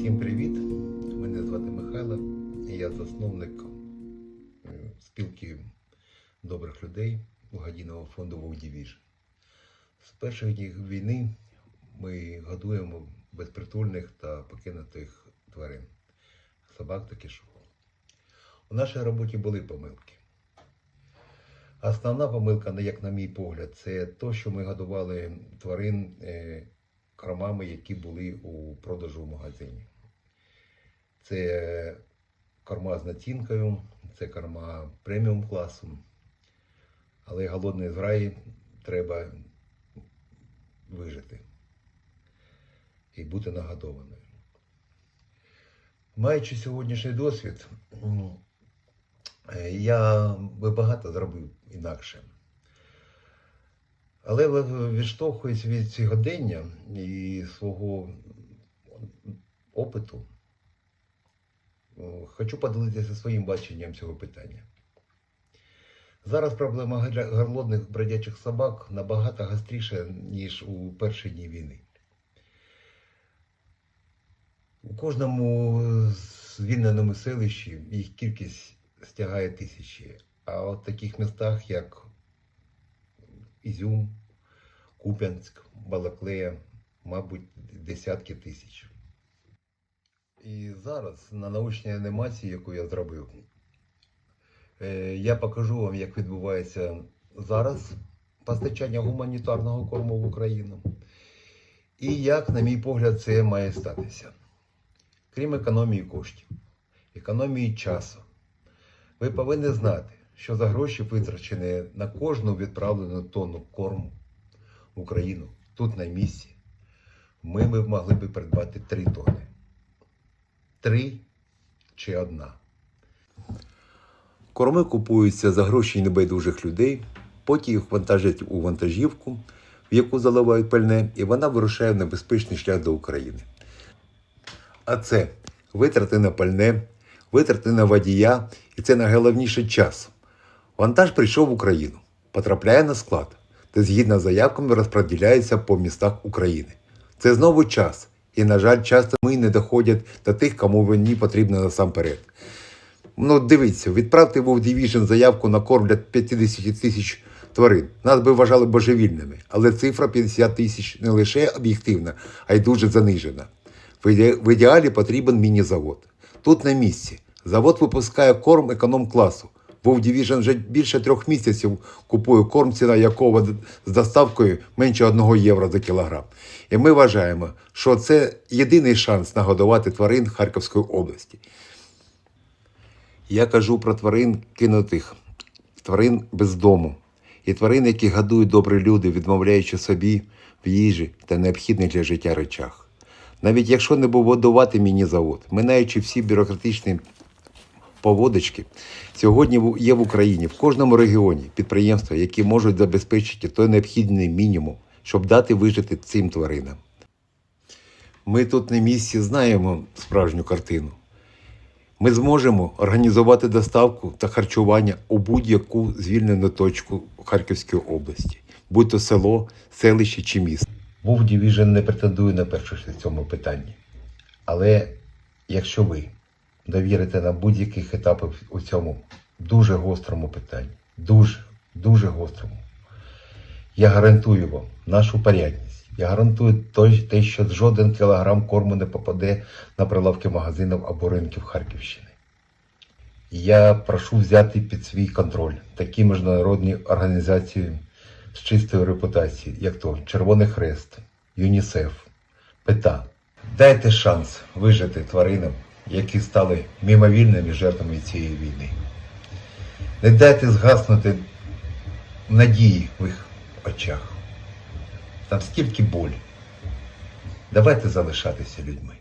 Всім привіт! Мене звати Михайло, і я засновник е, спілки добрих людей благодійного фонду Division. З перших днів війни ми годуємо безпритульних та покинутих тварин, собак та кішок. У нашій роботі були помилки. Основна помилка, як на мій погляд, це те, що ми годували тварин кормами, які були у продажу в магазині. Це корма з націнкою, це корма преміум класу. Але голодний зграї треба вижити і бути нагодованою. Маючи сьогоднішній досвід, я би багато зробив інакше. Але відштовхуючись від сьогодення і свого опиту, хочу поділитися своїм баченням цього питання. Зараз проблема голодних бродячих собак набагато гостріша, ніж у перші дні війни. У кожному звільненому селищі їх кількість стягає тисячі. А от в таких містах, як Ізюм, Куп'янськ, Балаклея, мабуть, десятки тисяч. І зараз на научній анімації, яку я зробив, е, я покажу вам, як відбувається зараз постачання гуманітарного корму в Україну. І як, на мій погляд, це має статися. Крім економії коштів, економії часу. Ви повинні знати, що за гроші витрачені на кожну відправлену тонну корму в Україну, тут на місці, ми б могли б придбати три тони. Три чи одна. Корми купуються за гроші небайдужих людей, потім їх вантажать у вантажівку, в яку заливають пальне, і вона вирушає в небезпечний шлях до України. А це витрати на пальне, витрати на водія, і це найголовніше час. Вантаж прийшов в Україну, потрапляє на склад, де згідно з заявками розподіляється по містах України. Це знову час. І, на жаль, часто ми не доходять до тих, кому вони потрібні насамперед. Ну, дивіться, відправте в Division заявку на корм для 50 тисяч тварин. Нас би вважали божевільними, але цифра 50 тисяч не лише об'єктивна, а й дуже занижена. В ідеалі потрібен міні-завод. Тут на місці. Завод випускає корм економ-класу. World Division вже більше трьох місяців купує корм, ціна якого з доставкою менше 1 євро за кілограм. І ми вважаємо, що це єдиний шанс нагодувати тварин Харківської області. Я кажу про тварин кинутих, тварин без дому. І тварин, які годують добрі люди, відмовляючи собі в їжі та необхідних для життя речах. Навіть якщо не будувати міні-завод, минаючи всі бюрократичні поводочки, сьогодні є в Україні в кожному регіоні підприємства, які можуть забезпечити той необхідний мінімум, щоб дати вижити цим тваринам. Ми тут на місці знаємо справжню картину. Ми зможемо організувати доставку та харчування у будь-яку звільнену точку Харківської області, будь то село, селище чи місто. Був Division не претендує на першість в цьому питанні. Але якщо ви довірите нам будь-яких етапів у цьому дуже гострому питанні, дуже, дуже гострому, я гарантую вам нашу порядність. Я гарантую те, що жоден кілограм корму не попаде на прилавки магазинів або ринків Харківщини. Я прошу взяти під свій контроль такі міжнародні організації з чистою репутацією, як то Червоний Хрест, ЮНІСЕФ, ПЕТА. Дайте шанс вижити тваринам, які стали мімовільними жертвами цієї війни. Не дайте згаснути надії в їх очах. Там стільки болі. Давайте залишатися людьми.